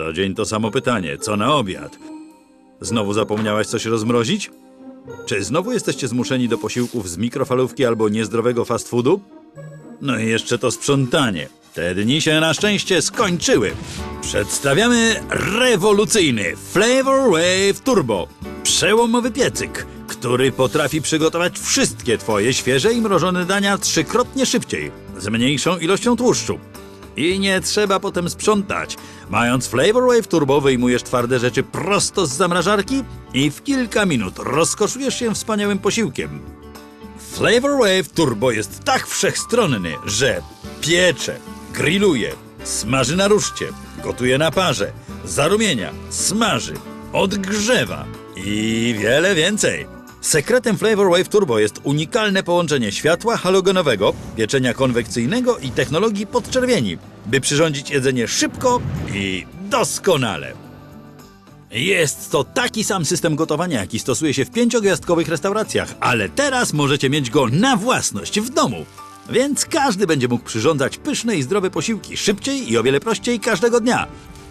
Co dzień to samo pytanie. Co na obiad? Znowu zapomniałaś coś rozmrozić? Czy znowu jesteście zmuszeni do posiłków z mikrofalówki albo niezdrowego fast foodu? No i jeszcze to sprzątanie. Te dni się na szczęście skończyły. Przedstawiamy rewolucyjny Flavor Wave Turbo. Przełomowy piecyk, który potrafi przygotować wszystkie twoje świeże i mrożone dania trzykrotnie szybciej, z mniejszą ilością tłuszczu. I nie trzeba potem sprzątać. Mając Flavor Wave Turbo wyjmujesz twarde rzeczy prosto z zamrażarki i w kilka minut rozkoszujesz się wspaniałym posiłkiem. Flavor Wave Turbo jest tak wszechstronny, że piecze, grilluje, smaży na ruszcie, gotuje na parze, zarumienia, smaży, odgrzewa i wiele więcej. Sekretem Flavor Wave Turbo jest unikalne połączenie światła halogenowego, pieczenia konwekcyjnego i technologii podczerwieni, by przyrządzić jedzenie szybko i doskonale. Jest to taki sam system gotowania, jaki stosuje się w pięciogwiazdkowych restauracjach, ale teraz możecie mieć go na własność w domu. Więc każdy będzie mógł przyrządzać pyszne i zdrowe posiłki szybciej i o wiele prościej każdego dnia.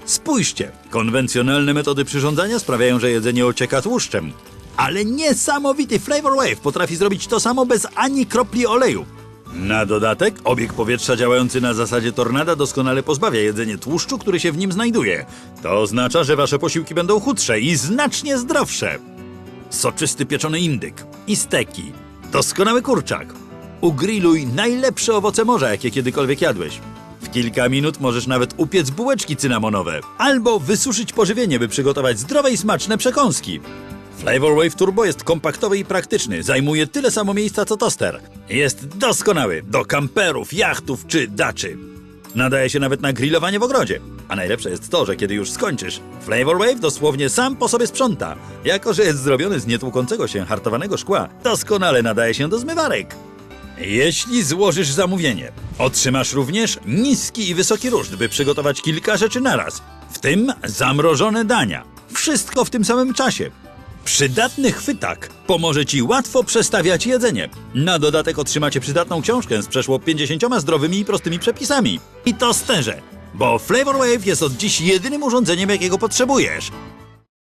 Spójrzcie, konwencjonalne metody przyrządzania sprawiają, że jedzenie ocieka tłuszczem. Ale niesamowity Flavor Wave potrafi zrobić to samo bez ani kropli oleju. Na dodatek, obieg powietrza działający na zasadzie tornada doskonale pozbawia jedzenie tłuszczu, który się w nim znajduje. To oznacza, że wasze posiłki będą chudsze i znacznie zdrowsze. Soczysty pieczony indyk i steki. Doskonały kurczak. Ugrilluj najlepsze owoce morza, jakie kiedykolwiek jadłeś. W kilka minut możesz nawet upiec bułeczki cynamonowe. Albo wysuszyć pożywienie, by przygotować zdrowe i smaczne przekąski. Flavor Wave Turbo jest kompaktowy i praktyczny. Zajmuje tyle samo miejsca co toster. Jest doskonały do kamperów, jachtów czy daczy. Nadaje się nawet na grillowanie w ogrodzie. A najlepsze jest to, że kiedy już skończysz, Flavor Wave dosłownie sam po sobie sprząta. Jako, że jest zrobiony z nietłukącego się hartowanego szkła, doskonale nadaje się do zmywarek. Jeśli złożysz zamówienie, otrzymasz również niski i wysoki ruszt, by przygotować kilka rzeczy naraz, w tym zamrożone dania. Wszystko w tym samym czasie. Przydatny chwytak pomoże Ci łatwo przestawiać jedzenie. Na dodatek otrzymacie przydatną książkę z przeszło 50 zdrowymi i prostymi przepisami. I to sterze, bo Flavor Wave jest od dziś jedynym urządzeniem, jakiego potrzebujesz.